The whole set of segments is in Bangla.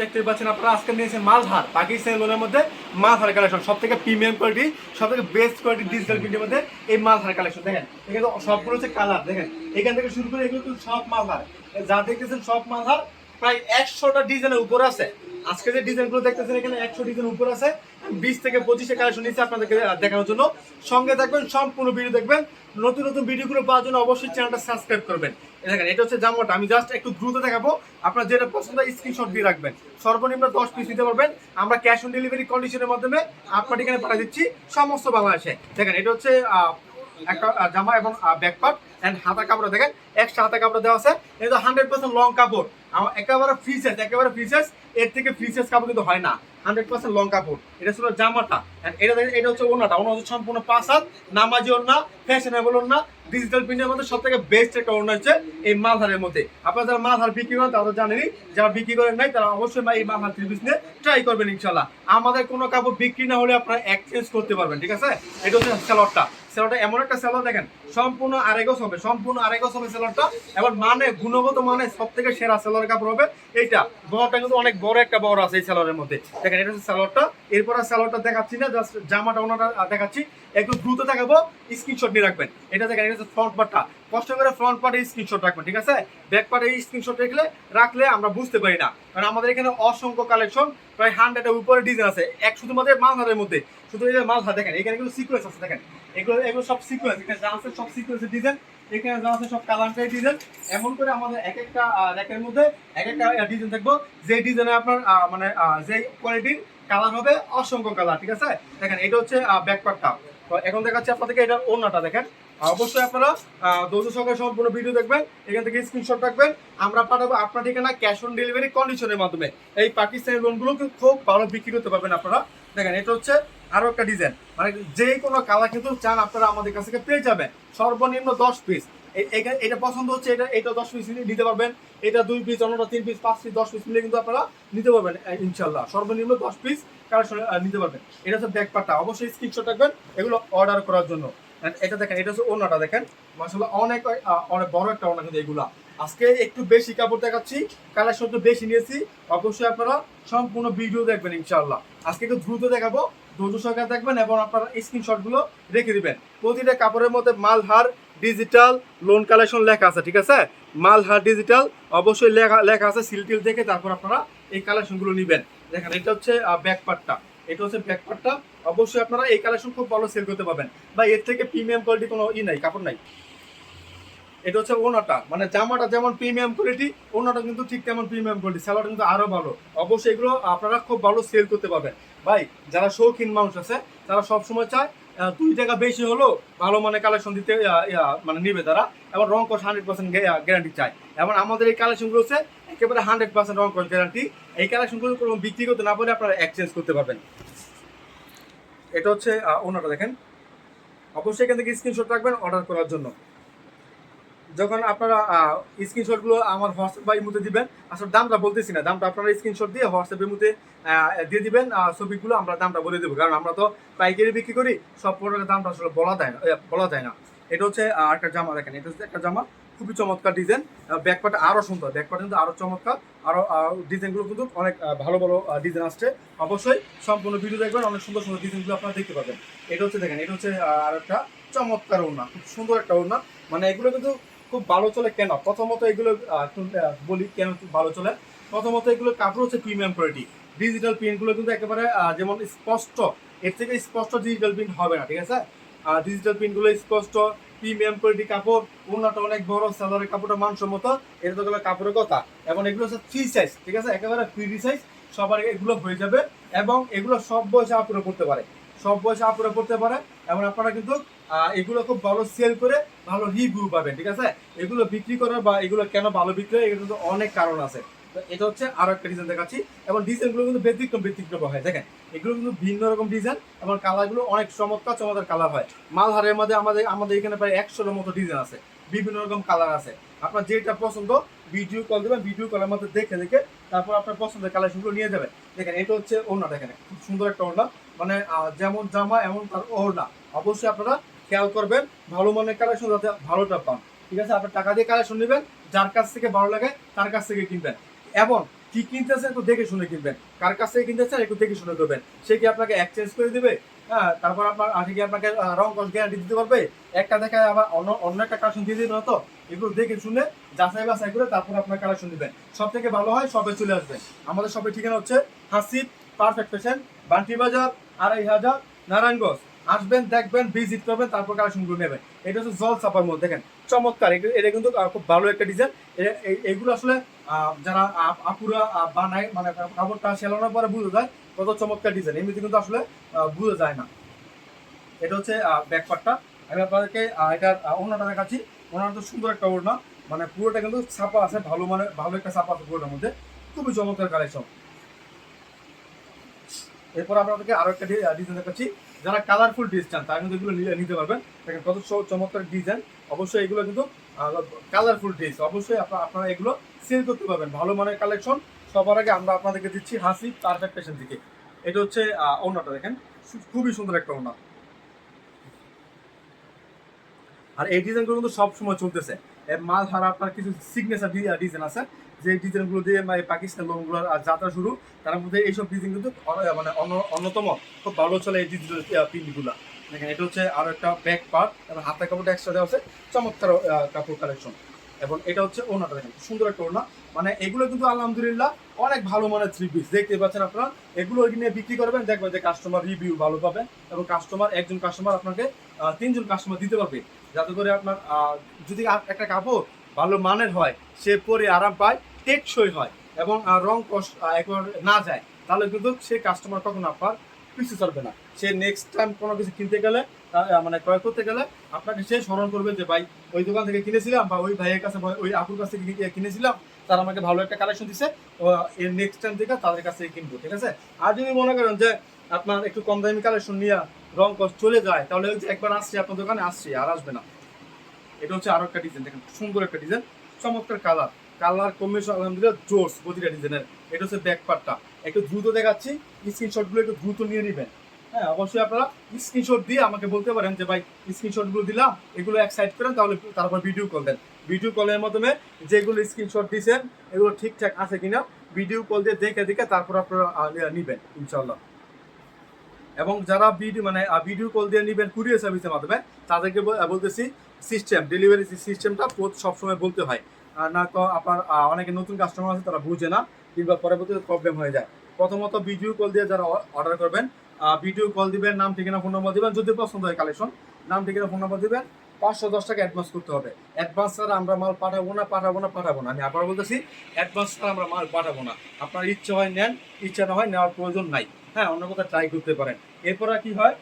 দেখতে পাচ্ছেন আপনারা, আজকে নিয়েছেন মালহার পাকিস্তানি লোনের মধ্যে মালহার কালেকশন সব থেকে প্রিমিয়াম কোয়ালিটি সব থেকে বেস্ট কোয়ালিটি ডিজিটাল প্রিন্টের মধ্যে এই মালহার কালেকশন দেখেন। এখানে সবগুলো হচ্ছে কালার দেখেন। এখান থেকে শুরু করে এগুলো সব মালহার যা দেখতেছেন সব মালহার প্রায় একশোটা ডিজাইনের উপর আছে। আজকে যে ডিজাইনগুলো দেখতেছেন এখানে একশো ডিজাইন উপর আছে। বিশ থেকে পঁচিশে কালেকশন নিচ্ছে আপনাদেরকে দেখানোর জন্য। সঙ্গে থাকবেন, সম্পূর্ণ ভিডিও দেখবেন। নতুন নতুন ভিডিওগুলো পাওয়ার জন্য অবশ্যই চ্যানেলটা সাবস্ক্রাইব করবেন। দেখেন, এটা হচ্ছে জামাটা আমি জাস্ট একটু দ্রুত দেখাবো। আপনার যেটা পছন্দ স্ক্রিনশট দিয়ে রাখবেন। সর্বনিম্ন দশ পিস নিতে পারবেন। আমরা ক্যাশ অন ডেলিভারি কন্ডিশনের মাধ্যমে আপনার এখানে পাঠিয়ে দিচ্ছি সমস্ত বাংলাদেশে। দেখেন, এটা হচ্ছে একটা জামা এবং ব্যাক এন্ড হাতা কাপড়, দেখেন? এক্সট্রা হাতা কাপড় দেওয়া আছে। এটা হান্ড্রেড পার্সেন্ট লং কাপড়। আমার একেবারে ফ্রি একেবারে ফ্রি এর থেকে ফ্রি কাপড় কিন্তু হয় না। হান্ড্রেড পার্সেন্ট লং কাপড়। এটা ছিল জামাটা। এটা দেখেন, এটা হচ্ছে ওনাটা ওনা হচ্ছে সম্পূর্ণ পাঁচ হাত, নামাজি ওনা ফ্যাশনেবল ওনা ডিজিটাল প্রিন্টের মধ্যে সব থেকে বেস্ট একটা ওনা হচ্ছে এই মালহারের মধ্যে। আপনারা যারা মালহার বিক্রি করেন, তারা তো জানেনই, যারা বিক্রি করেন নাই, তারা অবশ্যই এই মালহার থ্রি পিস নিয়ে ট্রাই করবেন ইনশাল্লাহ আমাদের কোনো কাপড় বিক্রি না হলে আপনারা এক্সচেঞ্জ করতে পারবেন, ঠিক আছে? এটা হচ্ছে স্যালোয়ারটা এমন একটা দেখেন, সম্পূর্ণ আড়াইগজ হবে, সম্পূর্ণ আড়াইগজ হবে এবার মানে গুণগত মানে সব থেকে সেরা স্যালোয়ার কাপড় হবে এইটা। কিন্তু অনেক বড় একটা বড় আছে এই মধ্যে। দেখেন, এটা হচ্ছে এরপর দেখাচ্ছি না জাস্ট জামাটা ওনাটা দেখাচ্ছি। একটু দ্রুত দেখাবো স্ক্রিনশট নিয়ে রাখবেন। এটা দেখেন, এটা হচ্ছে ফ্রন্ট পার্টটা কষ্ট করে ফ্রন্ট পার্টে স্ক্রিনশট রাখবেন, ঠিক আছে? ব্যাক পার্টে স্ক্রিনশট রাখলে রাখলে আমরা বুঝতে পারি না। কারণ আমাদের এখানে অসংখ্য কালেকশন প্রায় হান্ড্রেডের উপরে ডিজাইন আছে। এক শুধুমাত্র মালহারের মধ্যে। শুধু এই যে দেখেন, এখানে কিন্তু সিকোয়েন্স আছে, দেখেন। এগুলো এগুলো সব সিকোয়েন্স এখানে যা সব সিকোয়েন্সের ডিজাইন এখানে যা আছে সব কালারটাই ডিজাইন এমন করে আমাদের এক একটা র্যাকের মধ্যে এক একটা ডিজাইন দেখব। যে ডিজাইনে আপনার মানে যে কোয়ালিটির কালার হবে অসংখ্য কালার ঠিক আছে? দেখেন, এটা হচ্ছে ব্যাক পার্টটা তো এখন দেখাচ্ছি আপনাদেরকে এটার ওড়নাটা, দেখেন। অবশ্যই আপনারা দৌড় সহকারে সম্পূর্ণ ভিডিও দেখবেন, এখান থেকে স্ক্রিনশট রাখবেন। আমরা পাঠাবো আপনার ঠিকানা ক্যাশ অন ডেলিভারি কন্ডিশনের মাধ্যমে। এই পাকিস্তানি লোনগুলো খুব ভালো বিক্রি করতে পারবেন আপনারা। দেখেন, এটা হচ্ছে আরও একটা ডিজাইন মানে যে কোনো কালার কিন্তু চান আপনারা আমাদের কাছ থেকে পেয়ে যাবেন। সর্বনিম্ন দশ পিস এটা পছন্দ হচ্ছে, এটা এটা দশ পিস নিতে পারবেন। এটা দুই পিস অন্যটা তিন পিস পাঁচ পিস দশ পিস মিলে কিন্তু আপনারা নিতে পারবেন। ইনশাল্লাহ সর্বনিম্ন দশ পিস কালেকশন নিতে পারবেন। এটা হচ্ছে ব্যাক পার্টটা অবশ্যই স্ক্রিনশট রাখবেন এগুলো অর্ডার করার জন্য। এটা দেখেন, এটা হচ্ছে ওনাটা দেখেন। মাসাল্লাহ অনেক অনেক বড় একটা ওনা কিন্তু এগুলা। আজকে একটু বেশি কাপড় দেখাচ্ছি কালেকশন একটু বেশি নিয়েছি। অবশ্যই আপনারা সম্পূর্ণ ভিডিও দেখবেন ইনশাল্লাহ আজকে একটু দ্রুত দেখাবো দ্রুত সরকার দেখবেন এবং আপনারা স্ক্রিনশটগুলো রেখে দিবেন। প্রতিটা কাপড়ের মধ্যে মালহার ডিজিটাল লোন কালেকশন লেখা আছে, ঠিক আছে? মালহার ডিজিটাল অবশ্যই লেখা লেখা আছে সিলটিল দেখে তারপর আপনারা এই কালেকশনগুলো নিবেন। দেখেন, এটা হচ্ছে ব্যাক পার্টটা এটা হচ্ছে ব্যাক পার্টটা অবশ্যই আপনারা এই কালেকশন খুব ভালো সেল করতে পারবেন। বা এর থেকে প্রিমিয়াম কোয়ালিটি কোনো ই নাই, কাপড় নাই। এটা হচ্ছে ওনাটা। মানে জামাটা যেমন প্রিমিয়াম কোয়ালিটি ওনাটা কিন্তু ঠিক তেমন প্রিমিয়াম কোয়ালিটি স্যালোয়ার কিন্তু আরও ভালো। অবশ্যই এগুলো আপনারা খুব ভালো সেল করতে পারবেন। ভাই, যারা শৌখিন মানুষ আছে, তারা সবসময় চায় দুই টাকা বেশি হলো ভালো মানে কালেকশন দিতে মানে নিবে তারা, এবং রং কস হান্ড্রেড পার্সেন্ট গ্যারান্টি চায়। এবং আমাদের এই কালেকশনগুলো হচ্ছে একেবারে হান্ড্রেড পার্সেন্ট রং কস গ্যারান্টি এই কালেকশনগুলো কোনো বিক্রি করতে না পারে আপনারা এক্সচেঞ্জ করতে পারবেন। এটা হচ্ছে ওনাটা দেখেন। অবশ্যই এখান থেকে স্ক্রিনশট রাখবেন অর্ডার করার জন্য। যখন আপনারা স্ক্রিনশটগুলো আমার হোয়াটসঅ্যাপ বা ইমুতে দিবেন, আসলে দামটা বলতেছি না, দামটা আপনারা স্ক্রিনশট দিয়ে হোয়াটসঅ্যাপ ইমুতে দিয়ে দিবেন ছবিগুলো আমরা দামটা বলে দেবো, কারণ আমরা তো পাইকারি বিক্রি করি, সব প্রোডাক্টের দামটা আসলে বলা যায় না বলা যায় না। এটা হচ্ছে একটা জামা দেখেন, এটা হচ্ছে একটা জামা, খুবই চমৎকার ডিজাইন ব্যাকপার্ট আরও সুন্দর ব্যাকপার্ট কিন্তু আরও চমৎকার আরও ডিজাইনগুলো কিন্তু অনেক ভালো ভালো ডিজাইন আসছে। অবশ্যই সম্পূর্ণ ভিডিও দেখবেন, অনেক সুন্দর সুন্দর ডিজাইনগুলো আপনারা দেখতে পাবেন। এটা হচ্ছে দেখেন, এটা হচ্ছে আর একটা চমৎকার ওড়না, খুব সুন্দর একটা ওড়না মানে এগুলো কিন্তু খুব ভালো চলে কেন? প্রথমত এগুলো বলি কেন ভালো চলে। প্রথমত এগুলো কাপড় হচ্ছে প্রিমিয়াম কোয়ালিটি ডিজিটাল প্রিন্টগুলো কিন্তু একেবারে যেমন স্পষ্ট, এর থেকে স্পষ্ট ডিজিটাল প্রিন্ট হবে না, ঠিক আছে? ডিজিটাল প্রিন্টগুলো স্পষ্ট প্রিমিয়াম কোয়ালিটি কাপড় ওনাটা অনেক বড় সালোয়ারের কাপড়টা মানসম্মত, এটা তো কাপড়ের কথা। এবং এগুলো হচ্ছে ফ্রি সাইজ ঠিক আছে? একেবারে ফ্রি সাইজ সবার এগুলো হয়ে যাবে। এবং এগুলো সব বয়সে আপুরে করতে পারে। সব বয়সে আপুরে করতে পারে। এবং আপনারা কিন্তু এগুলো খুব ভালো সেল করে ভালো রিভিউ পাবেন, ঠিক আছে? এগুলো বিক্রি করার বা এগুলো কেন ভালো বিক্রি হয় এগুলো অনেক কারণ আছে। এটা হচ্ছে আরও একটা ডিজাইন দেখাচ্ছি। এবং ডিজাইনগুলো কিন্তু ব্যতিক্রম ব্যতিক্রম হয়, দেখেন? এগুলো কিন্তু ভিন্ন রকম ডিজাইন এবং কালারগুলো অনেক চমৎকার চমৎকার কালার হয়। মালহারের মধ্যে আমাদের আমাদের এখানে প্রায় একশোর মতো ডিজাইন আছে, বিভিন্ন রকম কালার আছে। আপনার যেটা পছন্দ ভিডিও কল দেবেন ভিডিও কলের মধ্যে দেখে দেখে তারপর আপনার পছন্দের কালেকশনগুলো নিয়ে যাবেন। দেখেন, এটা হচ্ছে ওড়না, দেখেন, খুব সুন্দর একটা ওড়না। মানে যেমন জামা, এমন তার ওড়না। অবশ্যই আপনারা খেয়াল করবেন, ভালো মানের কালেকশন যাতে ভালোটা পান। ঠিক আছে? আপনার টাকা দিয়ে কালেকশন নেবেন, যার কাছ থেকে ভালো লাগে তার কাছ থেকে কিনবেন। এবং কি কিনতেছেন একটু দেখে শুনে কিনবেন। কার কাছ থেকে কিনতেছেন একটু দেখে শুনে করবেন সে কি আপনাকে এক্সচেঞ্জ করে দিবে? হ্যাঁ তারপর আপনার আগে কি আপনাকে রং কস গ্যারান্টি দিতে পারবে? একটা দেখা আবার অন্য অন্য একটা কালেকশন দিয়ে দিবে না তো এগুলো দেখে শুনে, যাচাই বাছাই করে তারপর আপনার কালেকশন দিবেন সব থেকে ভালো হয়, সবে চলে আসবেন আমাদের সবের ঠিকানা হচ্ছে হাসিব পারফেক্ট ফ্যাশন বান্টি বাজার, আড়াই হাজার, নারায়ণগঞ্জ। আসবেন দেখবেন ভিজিট করবেন তারপর কালেকশনগুলো নেবেন। এটা হচ্ছে জল চাপার মধ্যে দেখেন চমৎকার। এটা কিন্তু খুব ভালো একটা ডিজাইন এগুলো আসলে যারা আপুরা বানায় মানে কাপড়টা সেলানোর পরে বুঝে যায় কত চমৎকার ডিজাইন এমনিতে কিন্তু আসলে বুঝে যায় না। এটা হচ্ছে ব্যাক পার্টটা আমি আপনাদেরকে এটার আহ, দেখাচ্ছি। ওনার তো সুন্দর একটা ওড়না। মানে পুরোটা কিন্তু ছাপা আছে ভালো মানে ভালো একটা ছাপা আছে পুরোটার মধ্যে। খুবই চমৎকার কালেকশন এরপর আপনাদেরকে আরও একটা ডিজাইন দেখাচ্ছি। যারা কালারফুল ডিজাইন চান তারা কিন্তু এগুলো নিতে পারবেন। দেখেন কত চমৎকার ডিজাইন অবশ্যই এগুলো কিন্তু কালারফুল ড্রেস অবশ্যই আপনারা এগুলো সেল করতে পারবেন। ভালো মানের কালেকশন সবার আগে আমরা আপনাদেরকে দিচ্ছি হাসি পারফেক্ট পেশন থেকে এটা হচ্ছে আহ, ওড়নাটা দেখেন। খুবই সুন্দর একটা ওনা আর এই ডিজাইনগুলো কিন্তু সবসময় চলতেছে। মাল ছাড়া আপনার কিছু সিগনেচার ডিজাইন আছে। যে ডিজাইনগুলো দিয়ে মানে পাকিস্তান লোকগুলোর আর যাত্রা শুরু, তার মধ্যে এইসব ডিজাইন কিন্তু মানে অন্য- অন্যতম খুব ভালো চলে এই ডিজিটাল প্রিন্টগুলো দেখেন, এটা হচ্ছে আরও একটা ব্যাক পার্ট এবং হাতের কাপড়টা এক্সট্রা দেওয়া আছে, চমৎকার কাপড় কালেকশন এবং এটা হচ্ছে ওনাটা দেখেন সুন্দর একটা ওনা মানে এগুলো কিন্তু আলহামদুলিল্লাহ অনেক ভালো মানের থ্রি পিস দেখতে পাচ্ছেন আপনারা, এগুলো নিয়ে বিক্রি করবেন, দেখবেন যে কাস্টমার রিভিউ ভালো পাবেন এবং কাস্টমার একজন কাস্টমার আপনাকে তিনজন কাস্টমার দিতে পারবে। যাতে করে আপনার যদি একটা কাপড় ভালো মানের হয়, সে পরে আরাম পায়। টেকসই হয় এবং রং একবার না যায়, তাহলে কিন্তু সে কাস্টমার কখন আপনার পিছু চলবে না। সে নেক্সট টাইম কোনো কিছু কিনতে গেলে মানে ক্রয় করতে গেলে আপনাকে সে স্মরণ করবে যে, ভাই, ওই দোকান থেকে কিনেছিলাম বা ওই ভাইয়ের কাছে, ওই আপুর কাছ থেকে কিনেছিলাম, তারা আমাকে ভালো একটা কালেকশন দিছে এর নেক্সট টাইম থেকে তাদের কাছ থেকে কিনবো। ঠিক আছে? আর যদি মনে করেন যে, আপনার একটু কম দামি কালেকশন নিয়ে রং কষ্ট চলে যায়, তাহলে যে একবার আসছি, আপনার দোকানে আসছি আর আসবে না। এটা হচ্ছে আরও একটা ডিজাইন দেখেন সুন্দর একটা ডিজাইন চমৎকার কালার কালার কম্বিনেশন আলহামদুলিল্লাহ জোর্স প্রতিটা ডিজাইনের। এটা হচ্ছে ব্যাক পার্টটা একটু দ্রুত দেখাচ্ছি স্ক্রিনশটগুলো একটু দ্রুত নিয়ে নেবেন। হ্যাঁ অবশ্যই আপনারা স্ক্রিনশট দিয়ে আমাকে বলতে পারেন যে, ভাই স্ক্রিনশটগুলো দিলাম, এগুলো এক সাইড করেন, তাহলে তারপর ভিডিও কল দেন। ভিডিও কলের মাধ্যমে যেগুলো স্ক্রিনশট দিয়েছেন, এগুলো ঠিকঠাক আছে কিনা ভিডিও কল দিয়ে দেখে দেখে তারপর আপনারা নিবেন ইনশাল্লাহ এবং যারা ভিডিও মানে ভিডিও কল দিয়ে নেবেন কুরিয়ার সার্ভিসের মাধ্যমে, তাদেরকে বল- বলতেছি সিস্টেম ডেলিভারি সিস্টেমটা সবসময় বলতে হয়। না তো আপনার অনেকে নতুন কাস্টমার আছে, তারা বুঝে না, কিংবা পরবর্তীতে প্রবলেম হয়ে যায়। প্রথমত ভিডিও কল দিয়ে যারা অর্ডার করবেন ভিডিও কল দিবেন, নাম, ঠিকানা ফোন নম্বর দিবেন, যদি পছন্দ হয় কালেকশন নাম, ঠিকানা ফোন নম্বর দিবেন, পাঁচশো দশ টাকা অ্যাডভান্স করতে হবে। অ্যাডভান্স ছাড়া আমরা মাল পাঠাবো না পাঠাবো না পাঠাবো না। আমি আবার বলতেছি অ্যাডভান্স ছাড়া আমরা মাল পাঠাবো না। আপনার ইচ্ছে হয় নেন, ইচ্ছা না হয় নেওয়ার প্রয়োজন নাই। হ্যাঁ অন্য কোথাও ট্রাই করতে পারেন। এরপরে কি হয়?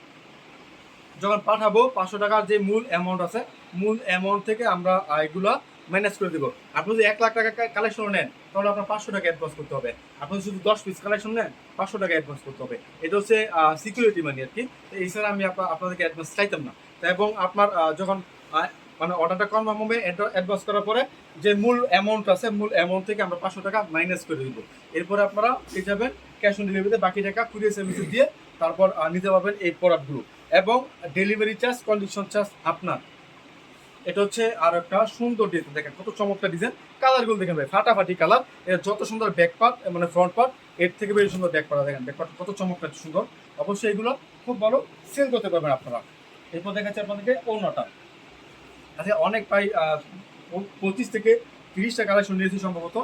যখন পাঠাবো, পাঁচশো টাকার যে মূল অ্যামাউন্ট আছে, মূল অ্যামাউন্ট থেকে আমরা এগুলা ম্যানেজ করে দেবো। আপনি যদি এক লাখ টাকা কালেকশন নেন, তাহলে আপনার পাঁচশো টাকা অ্যাডভান্স করতে হবে। আপনি যদি দশ পিস কালেকশন নেন, পাঁচশো টাকা অ্যাডভান্স করতে হবে। এটা হচ্ছে সিকিউরিটি মানি আর কি এছাড়া আমি আপনা- আপনাদেরকে অ্যাডভান্স চাইতাম না। এবং আপনার যখন মানে অর্ডারটা কনফার্ম হবে অ্যাডভান্স করার পরে যে মূল অ্যামাউন্ট আছে, মূল অ্যামাউন্ট থেকে আমরা পাঁচশো টাকা মাইনাস করে দিব। এরপরে আপনারা পেয়ে যাবেন ক্যাশ অন ডেলিভারিতে বাকি টাকা কুরিয়ার সার্ভিসে দিয়ে তারপর নিতে পারবেন এই প্রোডাক্টগুলো এবং ডেলিভারি চার্জ কন্ডিশন চার্জ আপনার। এটা হচ্ছে আর একটা সুন্দর ডিজাইন দেখেন কত চমৎকার ডিজাইন কালারগুলো দেখেন ভাই, ফাটাফাটি কালারের যত সুন্দর ব্যাক পার্ট মানে ফ্রন্ট পার্ট এর থেকে বেশি সুন্দর ব্যাক পার্ট দেখেন ব্যাক পার্ট কত চমৎকার, সুন্দর। অবশ্যই এগুলো খুব ভালো সেল করতে পারবেন আপনারা। এরপর দেখাচ্ছি আপনাদেরকে অন্যটা আচ্ছা অনেক প্রায় পঁচিশ থেকে তিরিশটা কালেকশন নিয়েছি সম্ভবত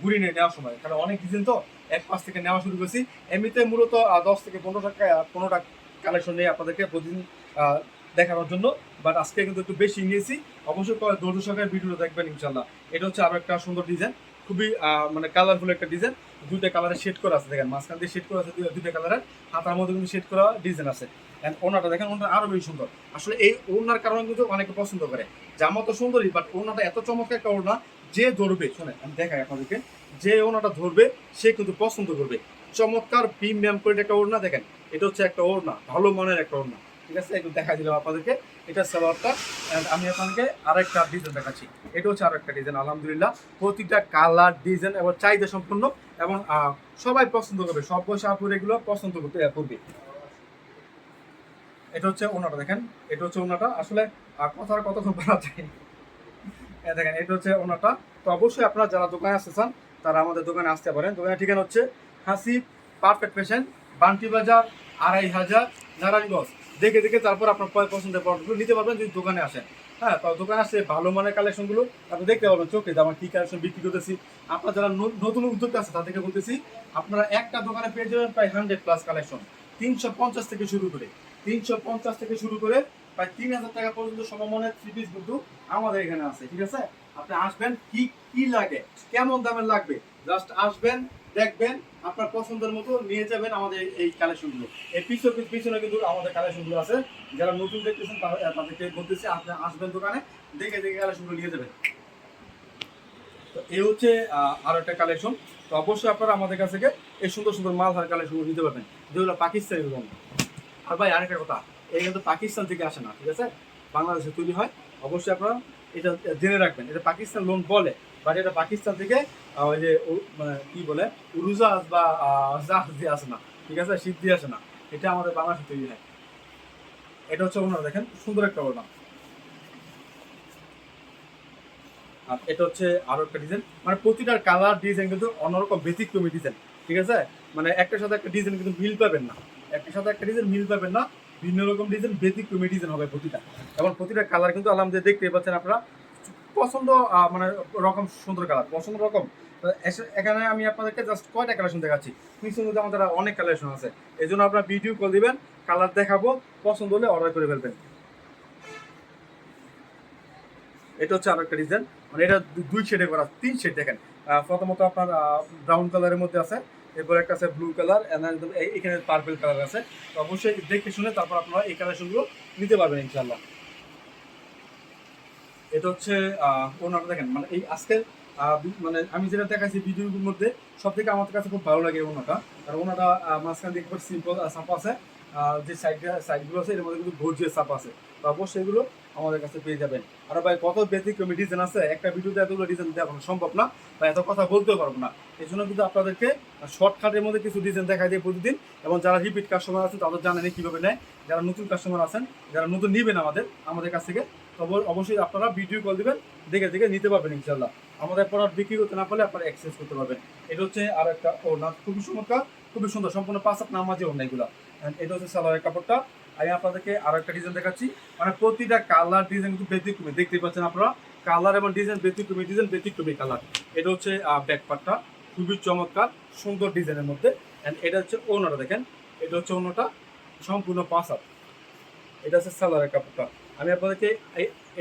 ঘুরিয়ে নিয়ে নেওয়ার সময়। কারণ অনেক ডিজাইন তো এক পাশ থেকে নেওয়া শুরু করেছি। এমনিতে মূলত দশ থেকে পনেরো টাকা পনেরোটা কালেকশন নিয়ে আপনাদেরকে প্রতিদিন দেখানোর জন্য বাট আজকে কিন্তু একটু বেশি নিয়েছি। অবশ্যই ক- ধৈর্য সহকারে ভিডিওটা দেখবেন ইনশাল্লাহ। এটা হচ্ছে আরও একটা সুন্দর ডিজাইন খুবই মানে কালারফুল একটা ডিজাইন দুইটা কালারের শেড করা আছে, দেখেন। মাঝখান দিয়ে শেড করা আছে, দুই- দুইটা কালারের হাতার মধ্যে কিন্তু শেড করা ডিজাইন আছে। এন্ড ওনাটা দেখেন, ওনাটা আরও বেশি সুন্দর। আসলে এই ওনার কারণে কিন্তু অনেকে পছন্দ করে। জামা তো সুন্দরই বাট ওনাটা এত চমৎকার একটা ওড়না, যে ধরবে শোনে আমি দেখাই আপনাদেরকে, যে ওনাটা ধরবে, সে কিন্তু পছন্দ করবে। চমৎকার প্রিমিয়াম করে একটা ওড়না, দেখেন। এটা হচ্ছে একটা ওড়না, ভালো মানের একটা ওড়না। ঠিক আছে? একটু দেখা দিলাম আপনাদেরকে। এটা সালোয়ারটা, and আমি আপনাদেরকে আরেকটা ডিজাইন দেখাচ্ছি। এটা হচ্ছে আরেকটা ডিজাইন আলহামদুলিল্লাহ। প্রতিটা কালার ডিজাইন এবং চাহিদা সম্পূর্ণ এবং সবাই পছন্দ করবে। সব বয়সে আপুর এগুলো পছন্দ করতে করবে। এটা হচ্ছে ওনাটা, দেখেন। এটা হচ্ছে ওনাটা। আসলে কথার কতক্ষণ বলা যায় এ দেখেন, এটা হচ্ছে ওনাটা। তো অবশ্যই আপনারা যারা দোকানে আসতে চান, তারা আমাদের দোকানে আসতে পারেন। দোকানের ঠিকানা হচ্ছে হাসি পারফেক্ট পেশেন্ট বান্টি বাজার, আড়াই হাজার, নারায়ণগঞ্জ। দেখে দেখে তারপর আপনার পছন্দের প্রোডাক্টগুলো নিতে পারবেন যদি দোকানে আসেন। হ্যাঁ দোকানে আসে ভালো মানের কালেকশনগুলো আপনি দেখতে পাবেন চোখে যে আমার কী কালেকশন বিক্রি করতেছি। আপনার যারা নতুন উদ্যোক্তা আছে তাদেরকে বলতেছি, আপনারা একটা দোকানে পেয়ে যাবেন প্রায় হান্ড্রেড প্লাস কালেকশন তিনশো পঞ্চাশ থেকে শুরু করে, তিনশো পঞ্চাশ থেকে শুরু করে প্রায় তিন হাজার টাকা পর্যন্ত সমমানের থ্রি পিস কিন্তু আমাদের এখানে আছে, ঠিক আছে? আপনি আসবেন, কি কি লাগে, কেমন দামের লাগবে? জাস্ট আসবেন দেখবেন, আপনার পছন্দের মতো নিয়ে যাবেন আমাদের এই- কালেকশনগুলো এই পিছনে পিছনে কিন্তু আমাদের কালেকশনগুলো আছে। যারা নতুন দেখতেছেন তাদেরকে বলতেছি, আপনি আসবেন দোকানে, দেখে দেখে কালেকশনগুলো নিয়ে যাবেন। তো এই হচ্ছে আরও একটা কালেকশন তো অবশ্যই আপনারা আমাদের কাছ থেকে এই সুন্দর সুন্দর মাল হার কালেকশনগুলো নিতে পারবেন। যেগুলো পাকিস্তানি আর ভাই, আরেকটা কথা। এই কিন্তু পাকিস্তান থেকে আসে না, ঠিক আছে? বাংলাদেশে তৈরি হয়, অবশ্যই আপনারা এটা জেনে রাখবেন। এটা পাকিস্তান লোন বলে বাট এটা পাকিস্তান থেকে ওই যে মানে কি বলে, উরুজাহাজ বা জাহাজ দিয়ে আসে না, ঠিক আছে? শীত দিয়ে আসে না। এটা আমাদের বাংলাদেশে তৈরি হয়। এটা হচ্ছে ওনারা দেখেন, সুন্দর একটা ওনা আর এটা হচ্ছে আরও একটা ডিজাইন মানে প্রতিটার কালার ডিজাইন কিন্তু অন্যরকম, ব্যতিক্রমী ডিজাইন ঠিক আছে? মানে একটার সাথে একটা ডিজাইন কিন্তু মিল পাবেন না। একটার সাথে একটা ডিজাইন মিল পাবেন না। ভিন্ন রকম ডিজাইন ব্যতিক্রমী ডিজাইন হবে প্রতিটা। এবং প্রতিটা কালার কিন্তু আলহামদুলিল্লাহ দেখতে পাচ্ছেন আপনারা। পছন্দ মানে রকম সুন্দর কালার পছন্দ রকম। এখানে আমি আপনাদেরকে জাস্ট কয়টা কালেকশন দেখাচ্ছি? পিছনের মধ্যে আমাদের অনেক কালেকশন আছে। এই জন্য আপনারা ভিডিও কল দিবেন কালার দেখাবো, পছন্দ হলে অর্ডার করে ফেলবেন। এটা হচ্ছে আরও একটা ডিজাইন মানে এটা দুই শেডে করা, তিন শেড দেখেন। প্রথমত আপনার ব্রাউন কালারের মধ্যে আছে। এরপর একটা আছে ব্লু কালার এখানে পার্পল কালার আছে। তো অবশ্যই দেখে শুনে তারপর আপনারা এই কালেকশনগুলো নিতে পারবেন ইনশাল্লাহ এটা হচ্ছে ওনারা দেখেন মানে এই আজকের মানে আমি যেটা দেখাচ্ছি ভিডিওগুলোর মধ্যে সব থেকে আমার কাছে খুব ভালো লাগে ওনাটা। কারণ ওনাটা মাঝখান দিকে খুব সিম্পল সাপ আছে। যে সাইড সাইডগুলো আছে, এর মধ্যে কিন্তু গর্জিয়াস সাপ আছে। তো সেগুলো আমাদের কাছে পেয়ে যাবেন। আর ভাই, কত ব্যতিক্রমী ডিজাইন আছে? একটা ভিডিওতে এতগুলো ডিজাইন দেখানো সম্ভব না। বা এত কথা বলতেও পারব না। এই জন্য কিন্তু আপনাদেরকে শর্টকাটের মধ্যে কিছু ডিজাইন দেখা যায় প্রতিদিন। এবং যারা রিপিট কাস্টমার আছে তাদের জানেন কীভাবে নেয়। যারা নতুন কাস্টমার আছেন, যারা নতুন নিবেন আমাদের আমাদের কাছ থেকে, তবে অবশ্যই আপনারা ভিডিও কল দিবেন, দেখে দেখে নিতে পারবেন ইনশাল্লাহ আমাদের প্রোডাক্ট বিক্রি করতে না পারলে আপনারা এক্সচেঞ্জ করতে পারবেন। এটা হচ্ছে আর একটা, ও, না, খুবই চমৎকার, খুবই সুন্দর, সম্পূর্ণ পাঁচ আপ নামাজে অন্য এগুলো। এটা হচ্ছে সালোয়ারের কাপড়টা। আমি আপনাদেরকে আরও একটা ডিজাইন দেখাচ্ছি। মানে প্রতিটা কালার ডিজাইন কিন্তু ব্যতিক্রমী। দেখতে পাচ্ছেন আপনারা কালার এবং ডিজাইন ব্যতিক্রমী ডিজাইন ব্যতিক্রমী কালার এটা হচ্ছে ব্যাক পার্টটা খুবই চমৎকার, সুন্দর ডিজাইনের মধ্যে। অ্যান্ড এটা হচ্ছে ওনাটা দেখেন। এটা হচ্ছে অন্যটা সম্পূর্ণ পাঁচ আপ এটা হচ্ছে সালোয়ারের কাপড়টা। আমি আপনাদেরকে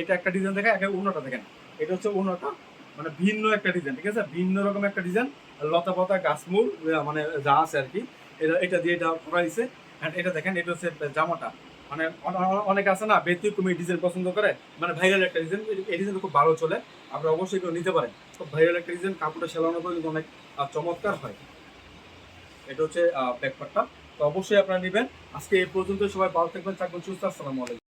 এটা একটা ডিজাইন দেখাই, একে অন্যটা দেখেন। এটা হচ্ছে অন্যটা মানে ভিন্ন একটা ডিজাইন ঠিক আছে? ভিন্ন রকম একটা ডিজাইন লতা পাতা গাছমূল মানে যা আছে আর কি। এটা এটা দিয়ে এটা করা হয়েছে অ্যান্ড এটা দেখেন, এটা হচ্ছে জামাটা। মানে অন- অন- অনেক আছে না ব্যতিক্রমী ডিজাইন পছন্দ করে মানে ভাইরাল একটা ডিজাইন এই ডিজাইন খুব ভালো চলে আপনি অবশ্যই কেউ নিতে পারেন। খুব ভাইরাল একটা ডিজাইন, কাপড়টা সেলানো করে কিন্তু অনেক চমৎকার হয়। এটা হচ্ছে ব্যাকপারটা তো অবশ্যই আপনারা নেবেন। আজকে এই পর্যন্ত সবাই ভালো থাকবেন থাকবেন, সুস্থ আসসালামু আলাইকুম।